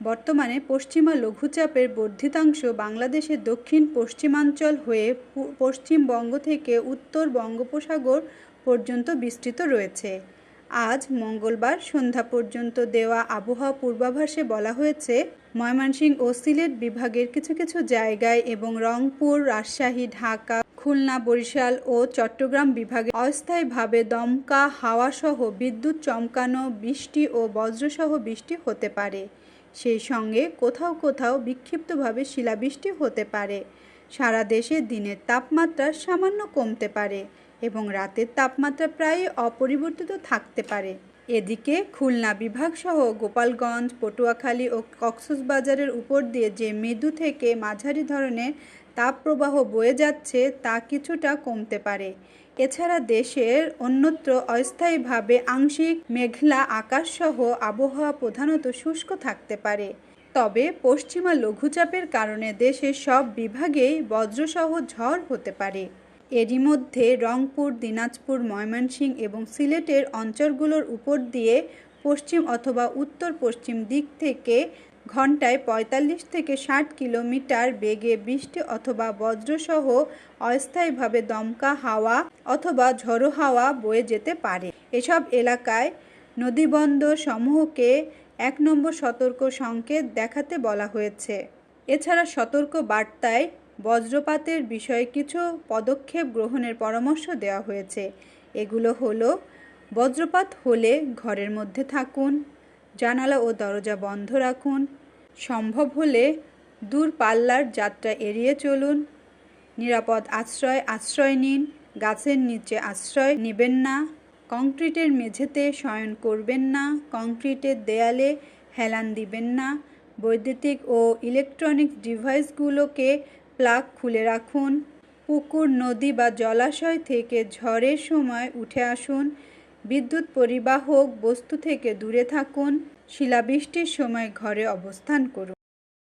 বর্তমানে পশ্চিমা লঘুচাপের বর্ধিতাংশ বাংলাদেশের দক্ষিণ পশ্চিমাঞ্চল হয়ে পশ্চিমবঙ্গ থেকে উত্তর বঙ্গোপসাগর পর্যন্ত বিস্তৃত রয়েছে। আজ মঙ্গলবার সন্ধ্যা পর্যন্ত দেওয়া আবহাওয়া পূর্বাভাসে বলা হয়েছে, ময়মনসিংহ ও সিলেট বিভাগের কিছু কিছু জায়গায় এবং রংপুর, রাজশাহী, ঢাকা, খুলনা, বরিশাল ও চট্টগ্রাম বিভাগে অস্থায়ীভাবে দমকা, হাওয়াসহ বিদ্যুৎ চমকানো, বৃষ্টি ও বজ্রসহ বৃষ্টি হতে পারে। সেই সঙ্গে কোথাও কোথাও বিক্ষিপ্তভাবে শিলাবৃষ্টি হতে পারে। সারা দেশে দিনের তাপমাত্রা সামান্য কমতে পারে। এবং রাতের তাপমাত্রা প্রায় অপরিবর্তিত থাকতে পারে। এদিকে খুলনা বিভাগসহ গোপালগঞ্জ, পটুয়াখালী ও কক্সবাজারের উপর দিয়ে যে মৃদু থেকে মাঝারি ধরনের তাপপ্রবাহ বয়ে যাচ্ছে তা কিছুটা কমতে পারে। এছাড়া দেশের অন্যত্র অস্থায়ীভাবে আংশিক মেঘলা আকাশসহ আবহাওয়া প্রধানত শুষ্ক থাকতে পারে। তবে পশ্চিমা লঘুচাপের কারণে দেশের সব বিভাগেই বজ্রসহ ঝড় হতে পারে। এরই মধ্যে রংপুর, দিনাজপুর, ময়মনসিংহ এবং সিলেটের অঞ্চলগুলোর উপর দিয়ে পশ্চিম অথবা উত্তর পশ্চিম দিক থেকে ঘন্টায় পঁয়তাল্লিশ থেকে ষাট কিলোমিটার বেগে বৃষ্টি অথবা বজ্রসহ অস্থায়ীভাবে দমকা হাওয়া অথবা ঝড়ো হাওয়া বয়ে যেতে পারে। এসব এলাকায় নদীবন্দর সমূহকে এক নম্বর সতর্ক সংকেত দেখাতে বলা হয়েছে। এছাড়া সতর্ক বার্তায় বজ্রপাতের বিষয়ে কিছু পদক্ষেপ গ্রহণের পরামর্শ দেওয়া হয়েছে। এগুলো হলো, বজ্রপাত হলে ঘরের মধ্যে থাকুন, জানালা ও দরজা বন্ধ রাখুন, সম্ভব হলে দূর পাল্লার যাত্রা এড়িয়ে চলুন, নিরাপদ আশ্রয় আশ্রয় নিন, গাছের নিচে আশ্রয় নেবেন না, কংক্রিটের মেঝেতে শয়ন করবেন না, কংক্রিটের দেয়ালে হেলান দিবেন না, বৈদ্যুতিক ও ইলেকট্রনিক ডিভাইসগুলোকে প্লাগ খুলে রাখুন। পুকুর, নদী বা জলাশয় থেকে ঝড়ের সময় উঠে আসুন। বিদ্যুৎ পরিবাহক বস্তু থেকে দূরে থাকুন। শিলাবৃষ্টির সময় ঘরে অবস্থান করুন।